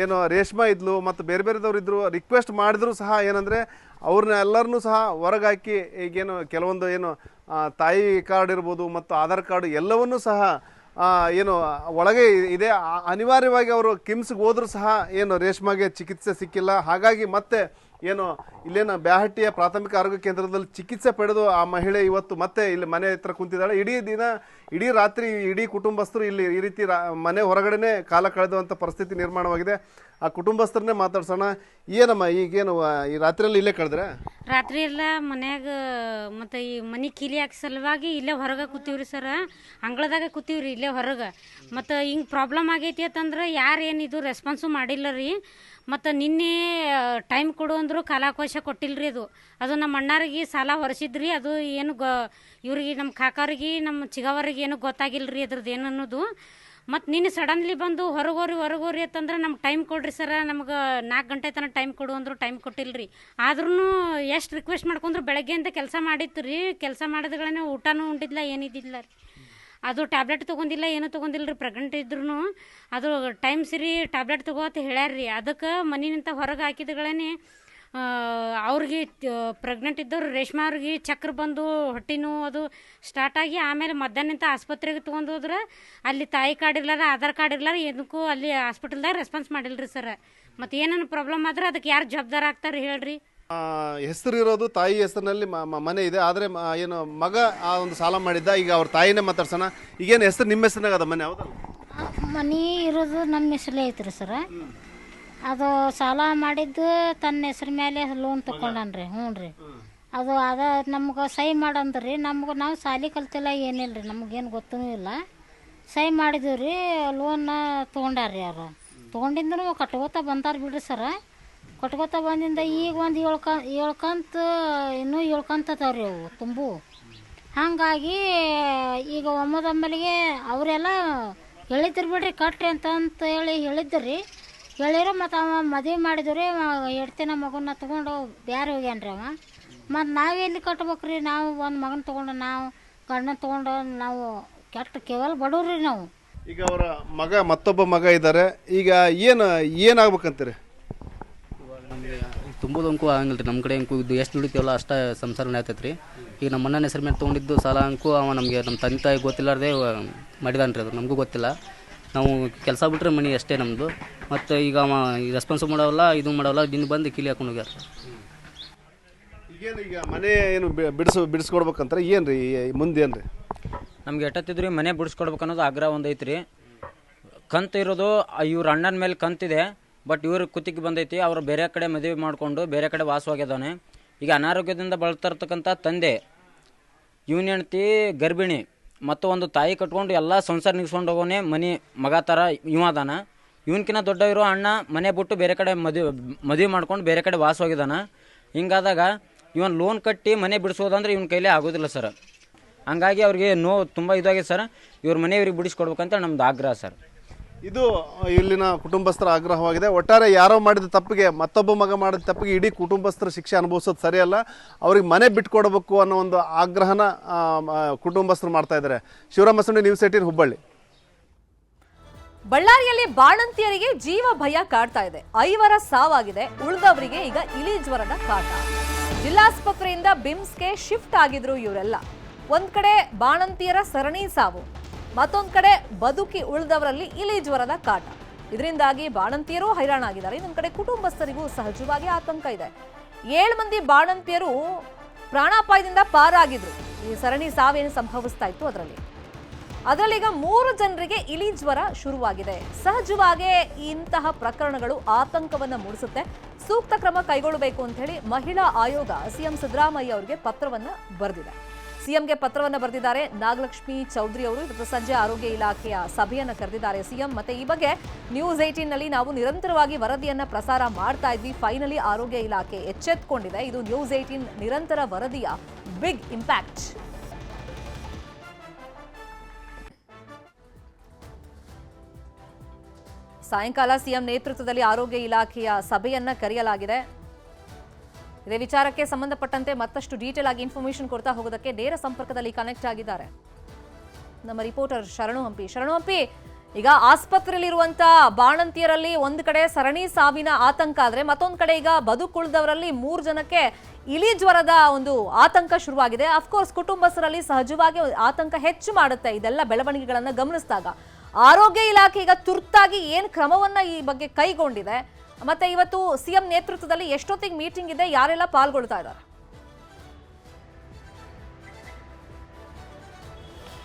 ಏನು ರೇಷ್ಮಾ ಇದ್ಲು ಮತ್ತು ಬೇರೆ ಬೇರೆದವ್ರು ಇದ್ದರು ರಿಕ್ವೆಸ್ಟ್ ಮಾಡಿದ್ರು ಸಹ ಏನಂದರೆ ಅವ್ರನ್ನ ಎಲ್ಲರನ್ನೂ ಸಹ ಹೊರಗಾಕಿ ಈಗೇನು ಕೆಲವೊಂದು ಏನು ತಾಯಿ ಕಾರ್ಡ್ ಇರ್ಬೋದು ಮತ್ತು ಆಧಾರ್ ಕಾರ್ಡ್ ಎಲ್ಲವನ್ನೂ ಸಹ ಏನು, ಒಳಗೆ ಇದೆ. ಅನಿವಾರ್ಯವಾಗಿ ಅವರು ಕಿಮ್ಸ್ಗೆ ಹೋದರೂ ಸಹ ಏನು ರೇಷ್ಮೆಗೆ ಚಿಕಿತ್ಸೆ ಸಿಕ್ಕಿಲ್ಲ. ಹಾಗಾಗಿ ಮತ್ತೆ ಏನು, ಇಲ್ಲೇನು ಬ್ಯಾಹಟ್ಟಿಯ ಪ್ರಾಥಮಿಕ ಆರೋಗ್ಯ ಕೇಂದ್ರದಲ್ಲಿ ಚಿಕಿತ್ಸೆ ಪಡೆದು ಆ ಮಹಿಳೆ ಇವತ್ತು ಮತ್ತೆ ಇಲ್ಲಿ ಮನೆ ಹತ್ರ ಕುಂತಿದ್ದಾಳೆ. ಇಡೀ ದಿನ, ಇಡೀ ರಾತ್ರಿ ಇಡೀ ಕುಟುಂಬಸ್ಥರು ಇಲ್ಲಿ ಈ ರೀತಿ ಮನೆ ಹೊರಗಡೆನೇ ಕಾಲ ಕಳೆದುವಂಥ ಪರಿಸ್ಥಿತಿ ನಿರ್ಮಾಣವಾಗಿದೆ. ಆ ಕುಟುಂಬಸ್ಥರನ್ನೇ ಮಾತಾಡ್ಸೋಣ. ಏನಮ್ಮ, ಈಗೇನು ಈ ರಾತ್ರಿಯಲ್ಲಿ ಇಲ್ಲೇ ಕಳೆದ್ರೆ? ರಾತ್ರಿ ಎಲ್ಲ ಮನ್ಯಾಗ, ಮತ್ತು ಈ ಮನೆ ಕೀಲಿ ಹಾಕಿ ಸಲುವಾಗಿ ಇಲ್ಲೇ ಹೊರಗೆ ಕೂತೀವ್ರಿ ಸರ. ಅಂಗಳದಾಗ ಕೂತೀವ್ರಿ ಇಲ್ಲೇ ಹೊರಗೆ. ಮತ್ತು ಹಿಂಗೆ ಪ್ರಾಬ್ಲಮ್ ಆಗೈತಿ ಅಂತಂದ್ರೆ ಯಾರು ಏನಿದು ರೆಸ್ಪಾನ್ಸು ಮಾಡಿಲ್ಲ ರೀ. ಮತ್ತು ನಿನ್ನೆ ಟೈಮ್ ಕೊಡು ಅಂದರು ಕಾಲಾಕೋಶ ಕೊಟ್ಟಿಲ್ಲರಿ ಅದು. ಅದು ನಮ್ಮ ಅಣ್ಣಾರಿಗೆ ಸಾಲ ಹೊರಿಸಿದ್ರಿ. ಅದು ಏನು ಗೊ, ಇವ್ರಿಗೆ, ನಮ್ಮ ಕಾಕಾರಿಗೆ, ನಮ್ಮ ಚಿಗವರಿಗೆ ಏನು ಗೊತ್ತಾಗಿಲ್ಲ ರೀ ಅದ್ರದ್ದು ಏನು ಅನ್ನೋದು. ಮತ್ತು ನಿನ್ನೆ ಸಡನ್ಲಿ ಬಂದು ಹೊರಗೋರಿ ಹೊರಗೋರಿ ಅಂತಂದ್ರೆ ನಮ್ಗೆ ಟೈಮ್ ಕೊಡ್ರಿ ಸರ ನಮ್ಗೆ ನಾಲ್ಕು ಗಂಟೆ ತನಕ ಟೈಮ್ ಕೊಡು ಅಂದ್ರು ಟೈಮ್ ಕೊಟ್ಟಿಲ್ರಿ. ಆದ್ರೂ ಎಷ್ಟು ರಿಕ್ವೆಸ್ಟ್ ಮಾಡ್ಕೊಂಡ್ರು ಬೆಳಗ್ಗೆಯಿಂದ ಕೆಲಸ ಮಾಡಿತ್ತು ರೀ ಕೆಲಸ ಮಾಡಿದ್ಗಳೇ ಊಟನೂ ಉಂಡಿದ್ಲ ಏನಿದ್ದಿಲ್ಲ ರೀ. ಅದು ಟ್ಯಾಬ್ಲೆಟ್ ತೊಗೊಂಡಿಲ್ಲ, ಏನೂ ತೊಗೊಂಡಿಲ್ಲ ರೀ ಪ್ರೆಗ್ನೆಂಟ್ ಇದ್ರೂ ಅದು ಟೈಮ್ ಸಿರಿ ಟ್ಯಾಬ್ಲೆಟ್ ತಗೋ ಅಂತ ರೀ ಅದಕ್ಕೆ ಮನೆಯಿಂದ ಹೊರಗೆ ಹಾಕಿದ್ಗಳೇ ಅವ್ರಿಗೆ ಪ್ರೆಗ್ನೆಂಟ್ ಇದ್ದವ್ರು ರೇಷ್ಮೆ ಅವ್ರಿಗೆ ಚಕ್ರ ಬಂದು ಹೊಟ್ಟೆ ನೋವು ಅದು ಸ್ಟಾರ್ಟ್ ಆಗಿ ಆಮೇಲೆ ಮಧ್ಯಾಹ್ನಂತ ಆಸ್ಪತ್ರೆಗೆ ತೊಗೊಂಡು ಹೋದ್ರೆ ಅಲ್ಲಿ ತಾಯಿ ಕಾರ್ಡ್ ಇರ್ಲಾರ ಆಧಾರ್ ಕಾರ್ಡ್ ಇರ್ಲಾರ ಏನಕ್ಕೂ ಅಲ್ಲಿ ಹಾಸ್ಪಿಟಲ್ದಾಗ ರೆಸ್ಪಾನ್ಸ್ ಮಾಡಿಲ್ರಿ ಸರ್ ಮತ್ತು ಏನೇನು ಪ್ರಾಬ್ಲಮ್ ಆದ್ರೆ ಅದಕ್ಕೆ ಯಾರು ಜವಾಬ್ದಾರ ಆಗ್ತಾರೆ ಹೇಳ್ರಿ. ಹೆಸರು ಇರೋದು ತಾಯಿ ಹೆಸರಿನಲ್ಲಿ ಮನೆ ಇದೆ. ಆದರೆ ಏನು ಮಗ ಆ ಒಂದು ಸಾಲ ಮಾಡಿದ್ದ ಈಗ ಅವ್ರ ತಾಯಿನೇ ಮಾತಾಡ್ಸೋಣ. ಈಗೇನು ಹೆಸರು ನಿಮ್ಮ ಹೆಸರಿನಾಗ ಅದ ಮನೆ ಹೌದಲ್ಲ? ಮನೆ ಇರೋದು ನನ್ನ ಹೆಸರೇ ಐತ್ರಿ ಸರ ಅದು ಸಾಲ ಮಾಡಿದ್ದು ತನ್ನ ಹೆಸ್ರ ಮೇಲೆ ಲೋನ್ ತಗೊಂಡನ್ರಿ ಹ್ಞೂ ರೀ ಅದು ಅದ ನಮ್ಗೆ ಸಹಿ ಮಾಡಂದ್ರಿ, ನಮ್ಗೆ ನಾವು ಸಾಲಿ ಕಲ್ತಿಲ್ಲ ಏನಿಲ್ಲ ರೀ ನಮಗೇನು ಗೊತ್ತೂ ಇಲ್ಲ. ಸಹಿ ಮಾಡಿದೀವಿ ರೀ ಲೋನ್ ತೊಗೊಂಡಾರ್ರಿ ಅವರು ತೊಗೊಂಡಿಂದನು ಕಟ್ಕೋತ ಬಂದಾರ ಬಿಡ್ರಿ ಸರ. ಕಟ್ಕೋತ ಬಂದಿಂದ ಈಗ ಒಂದು ಏಳ್ಕ, ಏಳ್ಕಂತ, ಇನ್ನೂ ಏಳ್ಕಂತದವ್ರಿ ಅವು ತುಂಬು. ಹಾಗಾಗಿ ಈಗ ಒಮ್ಮದೊಮ್ಮಲಿಗೆ ಅವರೆಲ್ಲ ಹೇಳಿದ್ರು ಬಿಡ್ರಿ, ಕಟ್ರಿ ಅಂತ ಹೇಳಿ ಹೇಳಿದ್ರಿ. ಹೇಳಿರೋ ಮತ್ತು ಅವ ಮದುವೆ ಮಾಡಿದ್ರಿ ಹೆಡ್ತಿನ ಮಗನ ತೊಗೊಂಡು ಬ್ಯಾರೆ ಹೋಗ್ಯಾನ್ರಿ ಅವ. ಮತ್ತು ನಾವೆಲ್ಲಿ ರೀ ನಾವು ಒಂದು ಮಗನ ತೊಗೊಂಡು ನಾವು ಗಂಡನ ತೊಗೊಂಡು ನಾವು ಕೆಟ್ಟ ಕೇವಲ ಬಡವ್ರಿ ನಾವು. ಈಗ ಅವರ ಮಗ ಮತ್ತೊಬ್ಬ ಮಗ ಇದ್ದಾರೆ ಈಗ ಏನು ಏನಾಗ್ಬೇಕಂತೀರಿ ತುಂಬೋದು ಅಂಕು ಆಗಂಗಿಲ್ಲ ರೀ ನಮ್ಮ ಕಡೆ ಅಂಕು ಇದು ಎಷ್ಟು ದುಡಿತೀವಲ್ಲ ಅಷ್ಟೇ ಸಂಸಾರನೇ ನಡೀತೈತೆ ರೀ ಈಗ ನಮ್ಮ ಅಣ್ಣನ ಹೆಸರು ಮೇಲೆ ತೊಗೊಂಡಿದ್ದು ಸಾಲ ಅಂಕು ಅವ ನಮಗೆ ನಮ್ಮ ತಂದೆ ತಾಯಿ ಗೊತ್ತಿಲ್ಲಾರ್ದೆ ಮಾಡಿದಾನೆ ರೀ ಅದು. ನಮಗೂ ಗೊತ್ತಿಲ್ಲ. ನಾವು ಕೆಲಸ ಬಿಟ್ಟರೆ ಮನೆ ಅಷ್ಟೇ ನಮ್ಮದು ಮತ್ತು ಈಗ ಅವ ರೆಸ್ಪಾನ್ಸ್ ಮಾಡೋಲ್ಲ ಇದು ಮಾಡೋಲ್ಲ ದಿನ ಬಂದು ಕಿಲಿ ಹಾಕೊಂಡು ಹೋಗ್ಯಾರ. ಈಗೇನು ಈಗ ಮನೆ ಏನು ಬಿ- ಬಿಡಿಸು ಬಿಡಿಸ್ಕೊಡ್ಬೇಕಂತಾರೆ ಏನು ರೀ ಮುಂದೆ ಏನು ರೀ ನಮ್ಗೆ ಎಟ್ಟತ್ತಿದ್ರಿ ಮನೆ ಬಿಡಿಸ್ಕೊಡ್ಬೇಕು ಅನ್ನೋದು ಆಗ್ರಹ ಒಂದು ಐತ್ರಿ. ಕಂತು ಇರೋದು ಇವ್ರ ಅಣ್ಣನ ಮೇಲೆ ಕಂತಿದೆ ಬಟ್ ಇವ್ರ ಕುತ್ತಿಗೆ ಬಂದೈತಿ ಅವ್ರು ಬೇರೆ ಕಡೆ ಮದುವೆ ಮಾಡಿಕೊಂಡು ಬೇರೆ ಕಡೆ ವಾಸವಾಗಿದ್ದಾನೆ ಈಗ ಅನಾರೋಗ್ಯದಿಂದ ಬಳಸ್ತಾ ಇರ್ತಕ್ಕಂಥ ತಂದೆ ಇವನ ಹೆಂಡ್ತಿ ಗರ್ಭಿಣಿ. ಮತ್ತು ಒಂದು ತಾಯಿ ಕಟ್ಕೊಂಡು ಎಲ್ಲ ಸಂಸಾರ ನಿಗ್ಸ್ಕೊಂಡು ಹೋಗೋನೆ ಮನೆ ಮಗ ಥರ ಇವ ಅದಾನ. ದೊಡ್ಡ ಇರೋ ಅಣ್ಣ ಮನೆ ಬಿಟ್ಟು ಬೇರೆ ಕಡೆ ಮದುವೆ ಮದುವೆ ಮಾಡ್ಕೊಂಡು ಬೇರೆ ಕಡೆ ವಾಸ ಹೋಗಿದ್ದಾನೆ ಹಿಂಗಾದಾಗ ಇವನ್ ಲೋನ್ ಕಟ್ಟಿ ಮನೆ ಬಿಡಿಸೋದಂದ್ರೆ ಇವನ ಕೈಲೇ ಆಗೋದಿಲ್ಲ ಸರ್ ಹಂಗಾಗಿ ಅವ್ರಿಗೆ ನೋವು ತುಂಬ ಇದಾಗಿದೆ ಸರ್ ಇವ್ರ ಮನೆಯವ್ರಿಗೆ ಬಿಡಿಸ್ಕೊಡ್ಬೇಕಂತ ನಮ್ದು ಆಗ್ರಹ ಸರ್ ಇದು ಇಲ್ಲಿನ ಕುಟುಂಬಸ್ಥರ ಆಗ್ರಹವಾಗಿದೆ. ಒಟ್ಟಾರೆ ಯಾರೋ ಮಾಡಿದ ತಪ್ಪಿಗೆ, ಮತ್ತೊಬ್ಬ ಮಗ ಮಾಡಿದ ತಪ್ಪಿಗೆ ಇಡೀ ಕುಟುಂಬಸ್ಥರ ಶಿಕ್ಷೆ ಅನುಭವಿಸೋದು ಸರಿಯಲ್ಲ. ಅವ್ರಿಗೆ ಮನೆ ಬಿಟ್ಕೊಡ್ಬೇಕು ಅನ್ನೋ ಒಂದು ಆಗ್ರಹನ ಕುಟುಂಬಸ್ಥರು ಮಾಡ್ತಾ ಇದ್ದಾರೆ. Shivaramaswamy news eighteen Hubballi. ಬಳ್ಳಾರಿಯಲ್ಲಿ ಬಾಣಂತಿಯರಿಗೆ ಜೀವ ಭಯ ಕಾಡ್ತಾ ಇದೆ. ಐವರ ಸಾವಾಗಿದೆ. ಉಳಿದವರಿಗೆ ಈಗ ಇಲಿ ಜ್ವರದ ಕಾಟ. ಜಿಲ್ಲಾಸ್ಪತ್ರೆಯಿಂದ ಬಿಮ್ಸ್ಗೆ ಶಿಫ್ಟ್ ಆಗಿದ್ರು ಇವರೆಲ್ಲ. ಒಂದ್ ಕಡೆ ಬಾಣಂತಿಯರ ಸರಣಿ ಸಾವು. ಮತ್ತೊಂದ್ ಕಡೆ ಬದುಕಿ ಉಳಿದವರಲ್ಲಿ ಇಲಿ ಜ್ವರದ ಕಾಟ. ಇದರಿಂದಾಗಿ ಬಾಣಂತಿಯರು ಹೈರಾಣಾಗಿದ್ದಾರೆ. ಇನ್ನೊಂದು ಕಡೆ ಕುಟುಂಬಸ್ಥರಿಗೂ ಸಹಜವಾಗಿ ಆತಂಕ ಇದೆ. ಏಳು ಮಂದಿ ಬಾಣಂತಿಯರು ಪ್ರಾಣಾಪಾಯದಿಂದ ಪಾರಾಗಿದ್ರು. ಈ ಸರಣಿ ಸಾವೇನು ಸಂಭವಿಸ್ತಾ ಇತ್ತು ಅದರಲ್ಲಿ? ಅದರಲ್ಲೀಗ ಮೂರು ಜನರಿಗೆ ಇಲಿ ಜ್ವರ ಶುರುವಾಗಿದೆ. ಸಹಜವಾಗೇ ಇಂತಹ ಪ್ರಕರಣಗಳು ಆತಂಕವನ್ನ ಮೂಡಿಸುತ್ತೆ. ಸೂಕ್ತ ಕ್ರಮ ಕೈಗೊಳ್ಳಬೇಕು ಅಂತ ಹೇಳಿ ಮಹಿಳಾ ಆಯೋಗ ಸಿಎಂ ಸಿದ್ದರಾಮಯ್ಯ ಅವರಿಗೆ ಪತ್ರವನ್ನ ಬರೆದಿದೆ. ಸಿಎಂಗೆ ಪತ್ರವನ್ನು ಬರೆದಿದ್ದಾರೆ. ನಾಗಲಕ್ಷ್ಮಿ ಚೌಧರಿ ಅವರು ಇವತ್ತು ಸಂಜೆ ಆರೋಗ್ಯ ಇಲಾಖೆಯ ಸಭೆಯನ್ನು ಕರೆದಿದ್ದಾರೆ. ಸಿಎಂ ಮತ್ತೆ ಈ ಬಗ್ಗೆ ನ್ಯೂಸ್ ಏಟೀನ್ನಲ್ಲಿ ನಾವು ನಿರಂತರವಾಗಿ ವರದಿಯನ್ನ ಪ್ರಸಾರ ಮಾಡ್ತಾ ಇದ್ವಿ. ಫೈನಲಿ ಆರೋಗ್ಯ ಇಲಾಖೆ ಎಚ್ಚೆತ್ಕೊಂಡಿದೆ. ಇದು ನ್ಯೂಸ್ ಏಟೀನ್ ನಿರಂತರ ವರದಿಯ ಬಿಗ್ ಇಂಪ್ಯಾಕ್ಟ್ ಸಾಯಂಕಾಲ ಸಿಎಂ ನೇತೃತ್ವದಲ್ಲಿ ಆರೋಗ್ಯ ಇಲಾಖೆಯ ಸಭೆಯನ್ನ ಕರೆಯಲಾಗಿದೆ. ಇದೇ ವಿಚಾರಕ್ಕೆ ಸಂಬಂಧಪಟ್ಟಂತೆ ಮತ್ತಷ್ಟು ಡೀಟೇಲ್ ಆಗಿ ಇನ್ಫಾರ್ಮೇಶನ್ ಕೊಡ್ತಾ ಹೋಗೋದಕ್ಕೆ ನೇರ ಸಂಪರ್ಕದಲ್ಲಿ ಕನೆಕ್ಟ್ ಆಗಿದ್ದಾರೆ. ನಮ್ಮ ರಿಪೋರ್ಟರ್ ಶರಣು ಹಂಪಿ. ಶರಣು ಹಂಪಿ, ಈಗ ಆಸ್ಪತ್ರೆಯಲ್ಲಿರುವಂತಹ ಬಾಣಂತಿಯರಲ್ಲಿ ಒಂದು ಕಡೆ ಸರಣಿ ಸಾವಿನ ಆತಂಕ ಆದ್ರೆ ಮತ್ತೊಂದು ಕಡೆ ಈಗ ಬದುಕುಳಿದವರಲ್ಲಿ ಮೂರು ಜನಕ್ಕೆ ಇಲಿ ಜ್ವರದ ಒಂದು ಆತಂಕ ಶುರುವಾಗಿದೆ. ಅಫ್ಕೋರ್ಸ್ ಕುಟುಂಬಸ್ಥರಲ್ಲಿ ಸಹಜವಾಗಿ ಆತಂಕ ಹೆಚ್ಚು ಮಾಡುತ್ತೆ ಇದೆಲ್ಲ ಬೆಳವಣಿಗೆಗಳನ್ನ ಗಮನಿಸಿದಾಗ. ಆರೋಗ್ಯ ಇಲಾಖೆ ಈಗ ತುರ್ತಾಗಿ ಏನು ಕ್ರಮವನ್ನ ಈ ಬಗ್ಗೆ ಕೈಗೊಂಡಿದೆ? ಮತ್ತೆ ಇವತ್ತು ಸಿಎಂ ನೇತೃತ್ವದಲ್ಲಿ ಎಷ್ಟೊತ್ತಿಗೆ ಮೀಟಿಂಗ್ ಇದೆ ಯಾರೆಲ್ಲ ಪಾಲ್ಗೊಳ್ತಾ ಇದ್ದಾರೆ?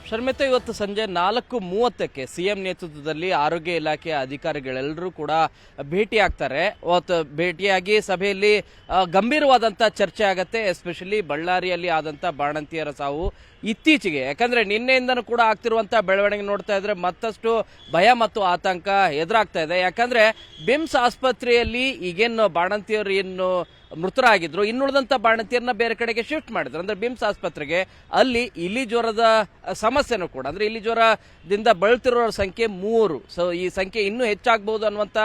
ಶರ್ಮಿತಾ, ಇವತ್ತು ಸಂಜೆ ನಾಲ್ಕು ಮೂವತ್ತಕ್ಕೆ ಸಿ ಎಂ ನೇತೃತ್ವದಲ್ಲಿ ಆರೋಗ್ಯ ಇಲಾಖೆಯ ಅಧಿಕಾರಿಗಳೆಲ್ಲರೂ ಕೂಡ ಭೇಟಿ ಆಗ್ತಾರೆ ಅವತ್ತು ಭೇಟಿಯಾಗಿ ಸಭೆಯಲ್ಲಿ ಗಂಭೀರವಾದಂಥ ಚರ್ಚೆ ಆಗುತ್ತೆ, ಎಸ್ಪೆಷಲಿ ಬಳ್ಳಾರಿಯಲ್ಲಿ ಆದಂಥ ಬಾಣಂತಿಯರ ಸಾವು ಇತ್ತೀಚೆಗೆ. ಯಾಕಂದರೆ ನಿನ್ನೆಯಿಂದನೂ ಕೂಡ ಆಗ್ತಿರುವಂಥ ಬೆಳವಣಿಗೆ ನೋಡ್ತಾ ಇದ್ರೆ ಮತ್ತಷ್ಟು ಭಯ ಮತ್ತು ಆತಂಕ ಎದುರಾಗ್ತಾ ಇದೆ. ಯಾಕಂದರೆ ಬಿಮ್ಸ್ ಆಸ್ಪತ್ರೆಯಲ್ಲಿ ಈಗೇನು ಬಾಣಂತಿಯರು ಏನು ಮೃತರಾಗಿದ್ರು. ಇನ್ನುಳಿದಂಥ ಬಾಣಂತಿಯರನ್ನ ಬೇರೆ ಕಡೆಗೆ ಶಿಫ್ಟ್ ಮಾಡಿದ್ರು. ಅಂದ್ರೆ ಬಿಮ್ಸ್ ಆಸ್ಪತ್ರೆಗೆ ಅಲ್ಲಿ ಇಲಿ ಜ್ವರದ ಸಮಸ್ಯೆನೂ ಕೂಡ. ಅಂದ್ರೆ ಇಲಿ ಜ್ವರದಿಂದ ಬಳಲ್ತಿರೋರ ಸಂಖ್ಯೆ ಮೂರು. ಸೊ ಈ ಸಂಖ್ಯೆ ಇನ್ನೂ ಹೆಚ್ಚಾಗಬಹುದು ಅನ್ನುವಂಥ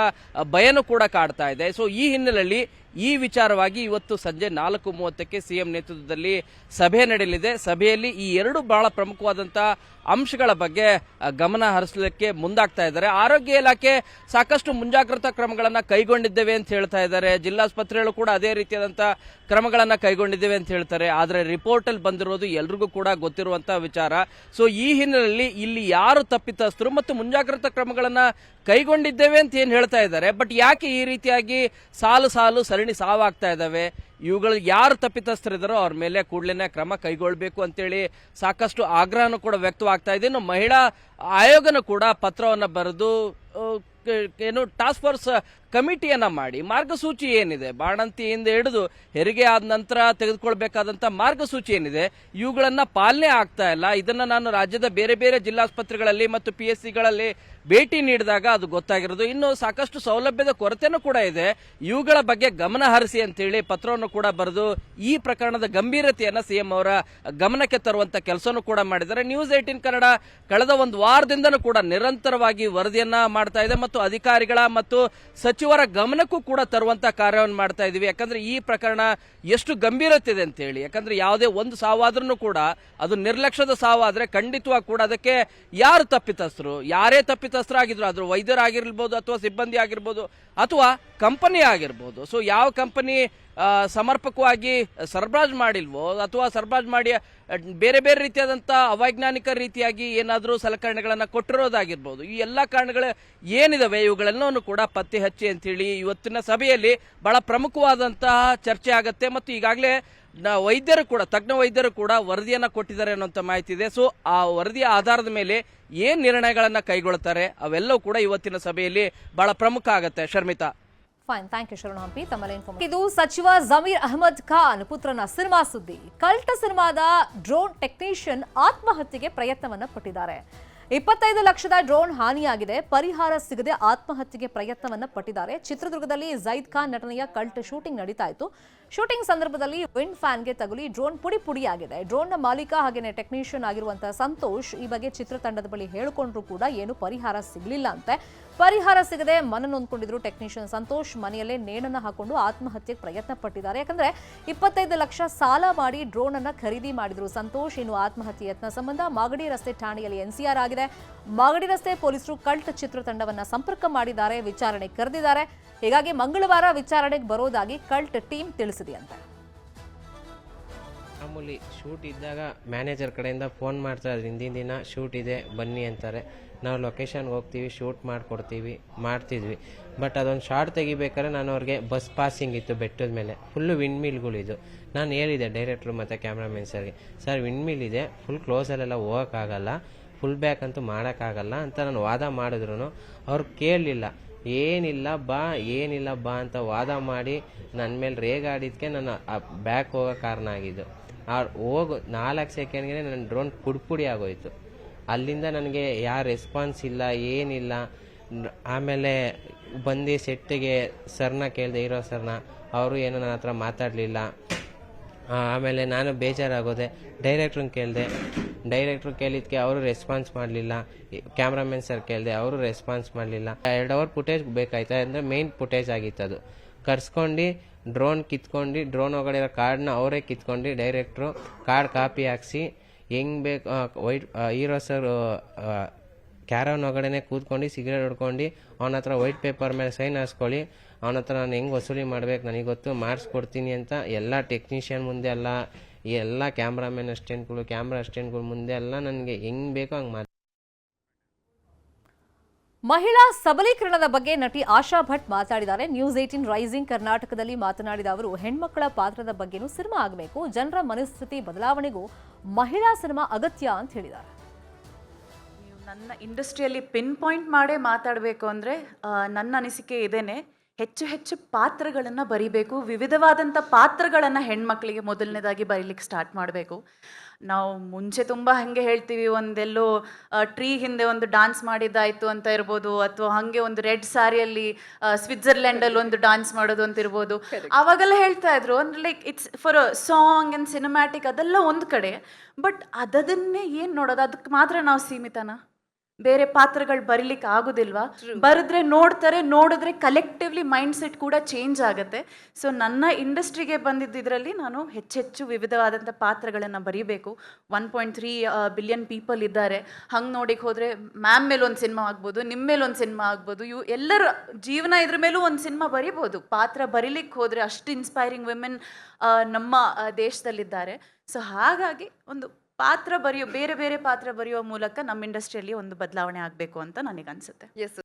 ಭಯನೂ ಕೂಡ ಕಾಡ್ತಾ ಇದೆ. ಸೊ ಈ ಹಿನ್ನೆಲೆಯಲ್ಲಿ ಈ ವಿಚಾರವಾಗಿ ಇವತ್ತು ಸಂಜೆ ನಾಲ್ಕು ಮೂವತ್ತಕ್ಕೆ ಸಿಎಂ ನೇತೃತ್ವದಲ್ಲಿ ಸಭೆ ನಡೆಯಲಿದೆ. ಸಭೆಯಲ್ಲಿ ಈ ಎರಡು ಬಹಳ ಪ್ರಮುಖವಾದಂಥ ಅಂಶಗಳ ಬಗ್ಗೆ ಗಮನ ಹರಿಸಲಿಕ್ಕೆ ಮುಂದಾಗ್ತಾ ಇದ್ದಾರೆ. ಆರೋಗ್ಯ ಇಲಾಖೆ ಸಾಕಷ್ಟು ಮುಂಜಾಗ್ರತಾ ಕ್ರಮಗಳನ್ನು ಕೈಗೊಂಡಿದ್ದೇವೆ ಅಂತ ಹೇಳ್ತಾ ಇದ್ದಾರೆ. ಜಿಲ್ಲಾಸ್ಪತ್ರೆಗಳು ಕೂಡ ಅದೇ ರೀತಿಯಾದಂಥ ಕ್ರಮಗಳನ್ನು ಕೈಗೊಂಡಿದ್ದೇವೆ ಅಂತ ಹೇಳ್ತಾರೆ. ಆದರೆ ರಿಪೋರ್ಟಲ್ಲಿ ಬಂದಿರೋದು ಎಲ್ರಿಗೂ ಕೂಡ ಗೊತ್ತಿರುವಂಥ ವಿಚಾರ. ಸೊ ಈ ಹಿನ್ನೆಲೆಯಲ್ಲಿ ಇಲ್ಲಿ ಯಾರು ತಪ್ಪಿತಸ್ಥರು ಮತ್ತು ಮುಂಜಾಗ್ರತಾ ಕ್ರಮಗಳನ್ನು ಕೈಗೊಂಡಿದ್ದೇವೆ ಅಂತ ಏನು ಹೇಳ್ತಾ ಇದ್ದಾರೆ. ಬಟ್ ಯಾಕೆ ಈ ರೀತಿಯಾಗಿ ಸಾಲು ಸಾಲು ಸರಣಿ ಸಾವಾಗ್ತಾ ಇದ್ದಾವೆ? ಇವುಗಳು ಯಾರು ತಪ್ಪಿತಸ್ಥರಿದ್ದಾರೋ ಅವ್ರ ಮೇಲೆ ಕೂಡಲೇ ಕ್ರಮ ಕೈಗೊಳ್ಳಬೇಕು ಅಂತೇಳಿ ಸಾಕಷ್ಟು ಆಗ್ರಹನೂ ಕೂಡ ವ್ಯಕ್ತವಾಗ್ತಾ ಇದೆ. ಇನ್ನು ಮಹಿಳಾ ಆಯೋಗನೂ ಕೂಡ ಪತ್ರವನ್ನು ಬರೆದು ಏನು ಟಾಸ್ಕ್ ಫೋರ್ಸ್ ಕಮಿಟಿಯನ್ನ ಮಾಡಿ ಮಾರ್ಗಸೂಚಿ ಏನಿದೆ? ಬಾಣಂತಿಯಿಂದ ಹಿಡಿದು ಹೆರಿಗೆ ಆದ ನಂತರ ತೆಗೆದುಕೊಳ್ಬೇಕಾದಂತ ಮಾರ್ಗಸೂಚಿ ಏನಿದೆ? ಇವುಗಳನ್ನ ಪಾಲನೆ ಆಗ್ತಾ ಇಲ್ಲ. ಇದನ್ನ ನಾನು ರಾಜ್ಯದ ಬೇರೆ ಬೇರೆ ಜಿಲ್ಲಾಸ್ಪತ್ರೆಗಳಲ್ಲಿ ಮತ್ತು ಪಿ ಎಸ್ ಸಿಗಳಲ್ಲಿ ಭೇಟಿ ನೀಡಿದಾಗ ಅದು ಗೊತ್ತಾಗಿರೋದು. ಇನ್ನು ಸಾಕಷ್ಟು ಸೌಲಭ್ಯದ ಕೊರತೆನೂ ಕೂಡ ಇದೆ. ಇವುಗಳ ಬಗ್ಗೆ ಗಮನ ಹರಿಸಿ ಅಂತೇಳಿ ಪತ್ರವನ್ನು ಕೂಡ ಬರೆದು ಈ ಪ್ರಕರಣದ ಗಂಭೀರತೆಯನ್ನ ಸಿಎಂ ಅವರ ಗಮನಕ್ಕೆ ತರುವಂತ ಕೆಲಸನೂ ಕೂಡ ಮಾಡಿದ್ದಾರೆ. ನ್ಯೂಸ್ ಏಟೀನ್ ಕನ್ನಡ ಕಳೆದ ಒಂದು ವಾರದಿಂದನೂ ಕೂಡ ನಿರಂತರವಾಗಿ ವರದಿಯನ್ನ ಮಾಡ್ತಾ ಇದೆ ಮತ್ತು ಅಧಿಕಾರಿಗಳ ಮತ್ತು ಸಚಿವರ ಗಮನಕ್ಕೂ ಕೂಡ ತರುವಂತ ಕಾರ್ಯವನ್ನು ಮಾಡ್ತಾ ಇದೀವಿ. ಯಾಕಂದ್ರೆ ಈ ಪ್ರಕರಣ ಎಷ್ಟು ಗಂಭೀರತೆ ಇದೆ ಅಂತ ಹೇಳಿ. ಯಾಕಂದ್ರೆ ಯಾವುದೇ ಒಂದು ಸಾವಾದ್ರೂ ಕೂಡ ಅದು ನಿರ್ಲಕ್ಷ್ಯದ ಸಾವಾದ್ರೆ ಖಂಡಿತವಾಗಿ ಕೂಡ ಅದಕ್ಕೆ ಯಾರು ತಪ್ಪಿತಸ್ಥರು? ಯಾರೇ ತಪ್ಪಿತಸ್ಥರಾಗಿದ್ರು ಅದ್ರ ವೈದ್ಯರಾಗಿರ್ಬೋದು ಅಥವಾ ಸಿಬ್ಬಂದಿ ಆಗಿರ್ಬೋದು ಅಥವಾ ಕಂಪನಿ ಆಗಿರ್ಬೋದು. ಸೊ ಯಾವ ಕಂಪನಿ ಸಮರ್ಪಕವಾಗಿ ಸರಬರಾಜು ಮಾಡಿಲ್ವೋ? ಅಥವಾ ಸರಬರಾಜು ಮಾಡಿ ಬೇರೆ ಬೇರೆ ರೀತಿಯಾದಂಥ ಅವೈಜ್ಞಾನಿಕ ರೀತಿಯಾಗಿ ಏನಾದರೂ ಸಲಕರಣೆಗಳನ್ನು ಕೊಟ್ಟಿರೋದಾಗಿರ್ಬೋದು. ಈ ಎಲ್ಲ ಕಾರಣಗಳು ಏನಿದಾವೆ? ಇವುಗಳೆಲ್ಲವನ್ನು ಕೂಡ ಪತ್ತೆ ಹಚ್ಚಿ ಅಂತೇಳಿ ಇವತ್ತಿನ ಸಭೆಯಲ್ಲಿ ಬಹಳ ಪ್ರಮುಖವಾದಂತಹ ಚರ್ಚೆ ಆಗುತ್ತೆ. ಮತ್ತು ಈಗಾಗಲೇ ವೈದ್ಯರು ಕೂಡ, ತಜ್ಞ ವೈದ್ಯರು ಕೂಡ ವರದಿಯನ್ನು ಕೊಟ್ಟಿದ್ದಾರೆ ಅನ್ನುವಂಥ ಮಾಹಿತಿ ಇದೆ. ಸೊ ಆ ವರದಿಯ ಆಧಾರದ ಮೇಲೆ ಏನು ನಿರ್ಣಯಗಳನ್ನು ಕೈಗೊಳ್ತಾರೆ? ಅವೆಲ್ಲವೂ ಕೂಡ ಇವತ್ತಿನ ಸಭೆಯಲ್ಲಿ ಬಹಳ ಪ್ರಮುಖ ಆಗುತ್ತೆ. ಶರ್ಮಿತಾ. ಫೈನ್ ಥ್ಯಾಂಕ್ ಯು ಶರಣು ಹಂಪಿ ತಮ್ಮ ಇನ್ಫಾರ್ಮ್ ಇದು ಸಚಿವ ಜಮೀರ್ ಅಹಮದ್ ಖಾನ್, ಪುತ್ರನ ಸಿನಿಮಾ ಸುದ್ದಿ. ಕಲ್ಟ ಸಿನಿಮಾದ ಡ್ರೋನ್ ಟೆಕ್ನಿಷಿಯನ್ ಆತ್ಮಹತ್ಯೆಗೆ ಪ್ರಯತ್ನವನ್ನ ಪಟ್ಟಿದ್ದಾರೆ. ಇಪ್ಪತ್ತೈದು ಲಕ್ಷದ ಡ್ರೋನ್ ಹಾನಿಯಾಗಿದೆ. ಪರಿಹಾರ ಸಿಗದೆ ಆತ್ಮಹತ್ಯೆಗೆ ಪ್ರಯತ್ನವನ್ನ ಪಟ್ಟಿದ್ದಾರೆ. ಚಿತ್ರದುರ್ಗದಲ್ಲಿ ಜೈದ್ ಖಾನ್ ನಟನೆಯ ಕಲ್ಟ್ ಶೂಟಿಂಗ್ ನಡೀತಾ ಇತ್ತು. ಶೂಟಿಂಗ್ ಸಂದರ್ಭದಲ್ಲಿ ವಿಂಡ್ ಫ್ಯಾನ್ಗೆ ತಗುಲಿ ಡ್ರೋನ್ ಪುಡಿ ಪುಡಿಯಾಗಿದೆ. ಡ್ರೋನ್ನ ಮಾಲೀಕ ಹಾಗೆಯೇ ಟೆಕ್ನಿಷಿಯನ್ ಆಗಿರುವಂತಹ ಸಂತೋಷ್ ಈ ಬಗ್ಗೆ ಚಿತ್ರತಂಡದ ಬಳಿ ಹೇಳಿಕೊಂಡ್ರು ಕೂಡ ಏನು ಪರಿಹಾರ ಸಿಗಲಿಲ್ಲ ಅಂತೆ. ಪರಿಹಾರ ಸಿಗದೆ ಮನ ನೊಂದ್ಕೊಂಡಿದ್ರು ಟೆಕ್ನಿಷಿಯನ್ ಸಂತೋಷ್. ಮನೆಯಲ್ಲೇ ನೇಣನ್ನ ಹಾಕೊಂಡು ಆತ್ಮಹತ್ಯೆಗೆ ಪ್ರಯತ್ನ ಪಟ್ಟಿದ್ದಾರೆ. ಯಾಕಂದ್ರೆ ಇಪ್ಪತ್ತೈದು ಲಕ್ಷ ಸಾಲ ಮಾಡಿ ಡ್ರೋನ್ ಅನ್ನ ಖರೀದಿ ಮಾಡಿದ್ರು ಸಂತೋಷ್. ಇನ್ನು ಆತ್ಮಹತ್ಯೆ ಯತ್ನ ಸಂಬಂಧ ಮಾಗಡಿ ರಸ್ತೆ ಠಾಣೆಯಲ್ಲಿ ಎನ್ಸಿಆರ್ ಆಗಿದೆ. ಮಾಗಡಿ ರಸ್ತೆ ಪೊಲೀಸರು ಕಲ್ಟ್ ಚಿತ್ರತಂಡವನ್ನ ಸಂಪರ್ಕ ಮಾಡಿದ್ದಾರೆ, ವಿಚಾರಣೆ ಕರೆದಿದ್ದಾರೆ. ಹೀಗಾಗಿ ಮಂಗಳವಾರ ವಿಚಾರಣೆಗೆ ಬರೋದಾಗಿ ಕಲ್ಟ್ ಟೀಮ್ ತಿಳಿಸಿದೆಯಂತೆ ಮಾಮೂಲಿ ಶೂಟ್ ಇದ್ದಾಗ ಮ್ಯಾನೇಜರ್ ಕಡೆಯಿಂದ ಫೋನ್ ಮಾಡ್ತಾರೆ ಹಿಂದಿನ ದಿನ ಶೂಟ್ ಇದೆ, ಬನ್ನಿ ಅಂತಾರೆ. ನಾವು ಲೊಕೇಶನ್ಗೆ ಹೋಗ್ತೀವಿ, ಶೂಟ್ ಮಾಡಿಕೊಡ್ತೀವಿ, ಮಾಡ್ತಿದ್ವಿ. ಬಟ್ ಅದೊಂದು ಶಾರ್ಟ್ ತೆಗಿಬೇಕಾದ್ರೆ ನಾನು ಅವ್ರಿಗೆ ಬಸ್ ಪಾಸಿಂಗ್ ಇತ್ತು ಬೆಟ್ಟದ ಮೇಲೆ. ಫುಲ್ಲು ವಿಂಡ್ ಮಿಲ್ಗಳಿದ್ದು ನಾನು ಹೇಳಿದೆ ಡೈರೆಕ್ಟ್ರು ಮತ್ತು ಕ್ಯಾಮ್ರಾಮನ್ ಸರ್ಗೆ ಸರ್ ವಿಂಡ್ ಮಿಲ್ ಇದೆ ಫುಲ್ ಕ್ಲೋಸಲ್ಲೆಲ್ಲ ಹೋಗೋಕ್ಕಾಗಲ್ಲ ಫುಲ್ ಬ್ಯಾಕ್ ಅಂತೂ ಮಾಡೋಕ್ಕಾಗಲ್ಲ ಅಂತ ನಾನು ವಾದ ಮಾಡಿದ್ರು ಅವ್ರು ಕೇಳಲಿಲ್ಲ. ಏನಿಲ್ಲ, ಬಾ ಏನಿಲ್ಲ, ಬಾ ಅಂತ ವಾದ ಮಾಡಿ ನನ್ನ ಮೇಲೆ ರೇಗಾಡಿದ್ಕೆ ನಾನು ಬ್ಯಾಕ್ ಹೋಗೋ ಕಾರಣ ಆಗಿದ್ದು. ಅವ್ರು ಹೋಗು, ನಾಲ್ಕು ಸೆಕೆಂಡ್ಗೆ ನನ್ನ ಡ್ರೋನ್ ಪುಡಿ ಪುಡಿ ಆಗೋಯ್ತು. ಅಲ್ಲಿಂದ ನನಗೆ ಯಾವ ರೆಸ್ಪಾನ್ಸ್ ಇಲ್ಲ, ಏನಿಲ್ಲ. ಆಮೇಲೆ ಬಂದು ಸೆಟ್ಟಿಗೆ ಸರ್ನ ಕೇಳಿದೆ, ಇರೋ ಸರ್ನ, ಅವರು ಏನೋ ನನ್ನ ಹತ್ರ ಮಾತಾಡಲಿಲ್ಲ. ಆಮೇಲೆ ನಾನು ಬೇಜಾರಾಗೋದೆ, ಡೈರೆಕ್ಟ್ರನ್ನ ಕೇಳಿದೆ ಡೈರೆಕ್ಟ್ರು ಕೇಳಿದ್ಕೆ ಅವರು ರೆಸ್ಪಾನ್ಸ್ ಮಾಡಲಿಲ್ಲ. ಕ್ಯಾಮ್ರಾಮನ್ ಸರ್ ಕೇಳಿದೆ ಅವರು ರೆಸ್ಪಾನ್ಸ್ ಮಾಡಲಿಲ್ಲ. ಎರಡು ಅವರ್ ಫುಟೇಜ್ ಬೇಕಾಯ್ತು ಅಂದರೆ ಮೇನ್ ಫುಟೇಜ್ ಆಗಿತ್ತು ಅದು. ಕರ್ಸ್ಕೊಂಡು ಡ್ರೋನ್ ಕಿತ್ಕೊಂಡು ಡ್ರೋನ್ ಒಳಗಡೆ ಕಾರ್ಡ್ನ ಅವರೇ ಕಿತ್ಕೊಂಡು ಡೈರೆಕ್ಟ್ರು ಕಾರ್ಡ್ ಕಾಪಿ ಹಾಕ್ಸಿ, ಹೆಂಗೆ ಬೇಕು ವೈಟ್ ಹೀರೋ ಸರ್ ಕ್ಯಾರನ್ ಒಳಗಡೆನೆ ಕೂತ್ಕೊಂಡು ಸಿಗರೇಟ್ ಹೊಡ್ಕೊಂಡು ಅವನ ಹತ್ರ ವೈಟ್ ಪೇಪರ್ ಮೇಲೆ ಸೈನ್ ಹಾಸ್ಕೊಳ್ಳಿ, ಅವನ ಹತ್ರ ನಾನು ಹೆಂಗೆ ವಸೂಲಿ ಮಾಡ್ಬೇಕು ನನಗೆ ಗೊತ್ತು, ಮಾಡಿಸ್ಕೊಡ್ತೀನಿ ಅಂತ ಎಲ್ಲ ಟೆಕ್ನಿಷಿಯನ್ ಮುಂದೆ ಎಲ್ಲ ಈ ಎಲ್ಲ ಕ್ಯಾಮ್ರಾಮ್ಯಾನ್ ಅಸ್ಟೆಂಟ್ಗಳು ಕ್ಯಾಮ್ರಾ ಅಸ್ಟೆಂಟ್ಗಳು ಮುಂದೆ ಎಲ್ಲ ನನಗೆ ಹೆಂಗ್ ಬೇಕೋ ಹಂಗೆ ಮಾತು ಮಹಿಳಾ ಸಬಲೀಕರಣದ ಬಗ್ಗೆ ನಟಿ ಆಶಾ ಭಟ್ ಮಾತಾಡಿದ್ದಾರೆ. ನ್ಯೂಸ್ ಏಟಿನ್ ರೈಸಿಂಗ್ ಕರ್ನಾಟಕದಲ್ಲಿ ಮಾತನಾಡಿದ ಅವರು ಹೆಣ್ಮಕ್ಕಳ ಪಾತ್ರದ ಬಗ್ಗೆನೂ ಸಿನಿಮಾ ಆಗಬೇಕು ಜನರ ಮನಸ್ಥಿತಿ ಬದಲಾವಣೆಗೂ ಮಹಿಳಾ ಸಿನಿಮಾ ಅಗತ್ಯ ಅಂತ ಹೇಳಿದ್ದಾರೆ. ನನ್ನ ಇಂಡಸ್ಟ್ರಿಯಲ್ಲಿ ಪಿನ್ ಪಾಯಿಂಟ್ ಮಾಡೇ ಮಾತಾಡಬೇಕು ಅಂದರೆ ನನ್ನ ಅನಿಸಿಕೆ ಇದೇನೆ. ಹೆಚ್ಚು ಹೆಚ್ಚು ಪಾತ್ರಗಳನ್ನು ಬರಿಬೇಕು. ವಿವಿಧವಾದಂಥ ಪಾತ್ರಗಳನ್ನು ಹೆಣ್ಮಕ್ಳಿಗೆ ಮೊದಲನೇದಾಗಿ ಬರೀಲಿಕ್ಕೆ ಸ್ಟಾರ್ಟ್ ಮಾಡಬೇಕು. ನಾವು ಮುಂಚೆ ತುಂಬ ಹಾಗೆ ಹೇಳ್ತೀವಿ ಒಂದೆಲ್ಲೋ ಟ್ರೀ ಹಿಂದೆ ಒಂದು ಡಾನ್ಸ್ ಮಾಡಿದ್ದಾಯಿತು ಅಂತ ಇರ್ಬೋದು ಅಥವಾ ಹಾಗೆ ಒಂದು ರೆಡ್ ಸಾರಿಯಲ್ಲಿ ಸ್ವಿಟ್ಜರ್ಲೆಂಡಲ್ಲಿ ಒಂದು ಡಾನ್ಸ್ ಮಾಡೋದು ಅಂತ ಇರ್ಬೋದು. ಆವಾಗೆಲ್ಲ ಹೇಳ್ತಾ ಇದ್ರು ಅಂದರೆ like it's for song and cinematic ಅದೆಲ್ಲ ಒಂದು ಕಡೆ ಬಟ್ ಅದನ್ನೇ ಏನು ನೋಡೋದು? ಅದಕ್ಕೆ ಮಾತ್ರ ನಾವು ಸೀಮಿತನಾ? ಬೇರೆ ಪಾತ್ರಗಳು ಬರಿಲಿಕ್ಕೆ ಆಗೋದಿಲ್ವಾ? ಬರೆದ್ರೆ ನೋಡ್ತಾರೆ ನೋಡಿದ್ರೆ ಕಲೆಕ್ಟಿವ್ಲಿ ಮೈಂಡ್ ಸೆಟ್ ಕೂಡ ಚೇಂಜ್ ಆಗುತ್ತೆ. ಸೊ ನನ್ನ ಇಂಡಸ್ಟ್ರಿಗೆ ಬಂದಿದ್ದರಲ್ಲಿ ನಾನು ಹೆಚ್ಚೆಚ್ಚು ವಿವಿಧವಾದಂಥ ಪಾತ್ರಗಳನ್ನು ಬರೀಬೇಕು. One point three billion people ಇದ್ದಾರೆ. ಹಂಗೆ ನೋಡಿಕ್ಕೆ ಹೋದರೆ ಮ್ಯಾಮ್ ಮೇಲೆ ಒಂದು ಸಿನಿಮಾ ಆಗ್ಬೋದು ನಿಮ್ಮ ಮೇಲೆ ಒಂದು ಸಿನಿಮಾ ಆಗ್ಬೋದು. ಇವು ಎಲ್ಲರ ಜೀವನ ಇದ್ರ ಮೇಲೂ ಒಂದು ಸಿನಿಮಾ ಬರೀಬೋದು. ಪಾತ್ರ ಬರೀಲಿಕ್ಕೆ ಹೋದರೆ ಅಷ್ಟು ಇನ್ಸ್ಪೈರಿಂಗ್ ವಿಮೆನ್ ನಮ್ಮ ದೇಶದಲ್ಲಿದ್ದಾರೆ. ಸೊ ಹಾಗಾಗಿ ಒಂದು ಪಾತ್ರ ಬರೆಯೋ, ಬೇರೆ ಬೇರೆ ಪಾತ್ರ ಬರೆಯೋ ಮೂಲಕ ನಮ್ಮ ಇಂಡಸ್ಟ್ರಿಯಲ್ಲಿ ಒಂದು ಬದಲಾವಣೆ ಆಗಬೇಕು ಅಂತ ನನಗನ್ಸುತ್ತೆ. ಎಸ್